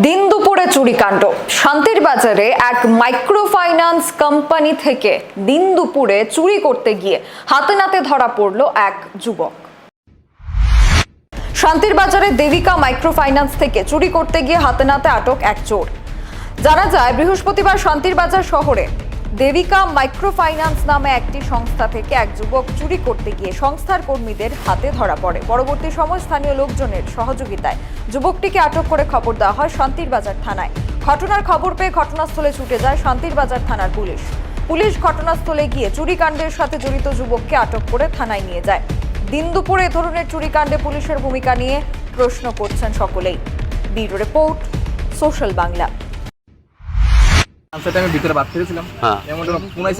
দিন দুপুরে চুরিকাণ্ড। শান্তির বাজারে এক মাইক্রো ফাইন্যান্স কোম্পানি থেকে দিন দুপুরে চুরি করতে গিয়ে হাতে নাতে ধরা পড়ল এক যুবক। শান্তির বাজারে দেবিকা মাইক্রো ফাইন্যান্স থেকে চুরি করতে গিয়ে হাতে নাতে আটক এক চোর। জানা যায়, বৃহস্পতিবার শান্তির বাজার শহরে দেবিকা মাইক্রো ফাইন্যান্স নামে একটি সংস্থা থেকে এক যুবক চুরি করতে গিয়ে সংস্থার কর্মীদের হাতে ধরা পড়ে। পরবর্তী সময় স্থানীয় লোকজনের সহযোগিতায় যুবকটিকে আটক করে খবর দেওয়া হয় শান্তির বাজার থানায়। ঘটনার খবর পেয়ে ঘটনাস্থলে ছুটে যায় শান্তির বাজার থানার পুলিশ। পুলিশ ঘটনাস্থলে গিয়ে চুরিকাণ্ডের সাথে জড়িত যুবককে আটক করে থানায় নিয়ে যায়। দিন দুপুরে এ ধরনের চুরিকাণ্ডে পুলিশের ভূমিকা নিয়ে প্রশ্ন করছেন সকলেই। Bureau report, social Bangla. সেটা আমি ভিতরে বাদ ফিরেছিলাম হ্যাঁ। এমন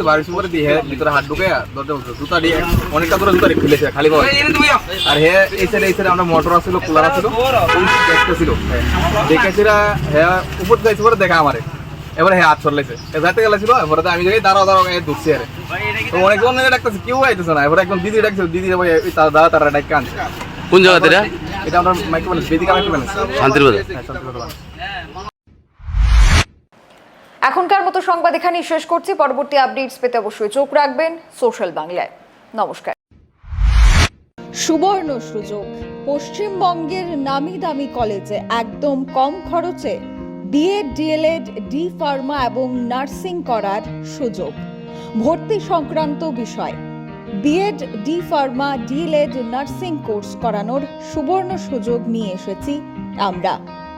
বাড়ির উপরে দিয়ে হে ভিতরে হাত ঢুকে দরজা বলছে জুতা দিয়ে অনেকটা করে জুতা ফেলেছে খালি পাওয়া আর হে এই সাইডে এই সাইডে আমরা মোটর আসছিল কুলার আসছিল দেখতে ছিল। দেখেছিল হ্যাঁ উপর যাইছে পরে দেখা আমারে। এবারে হ্যাঁ হাত সরলেছে গেছিল এবারে আমি যাই দাঁড়াও দাঁড়াও এই ঢুকছি আরে। তো অনেকজন ডাকতেছে কেউ আইতেছে না। এবারে একদম দিদি ডাকছে দিদি তার দাদা তারা ডাক কানছে কোন জায়গাতে এটা আমরা মাইক্রো ব্যালেন্স বেদিকা মাইক্রো ব্যালেন্স শান্তির বাজার। হ্যাঁ। এখনকার মতো সংবাদ এখানেই শেষ করছি। পরবর্তী আপডেটস পেতে অবশ্যই চোখ রাখবেন সোশ্যাল বাংলায়। নমস্কার। সুবর্ণ সুযোগ। পশ্চিমবঙ্গের নামি দামি কলেজে একদম কম খরচে বিএড ডিএলএড, ডি ফার্মা এবং নার্সিং করার সুযোগ। ভর্তি সংক্রান্ত বিষয়। BEd, D pharma, DElEd, nursing course করানোর সুবর্ণ সুযোগ নিয়ে এসেছি আমরা।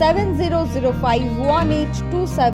seven zero zero five one eight two seven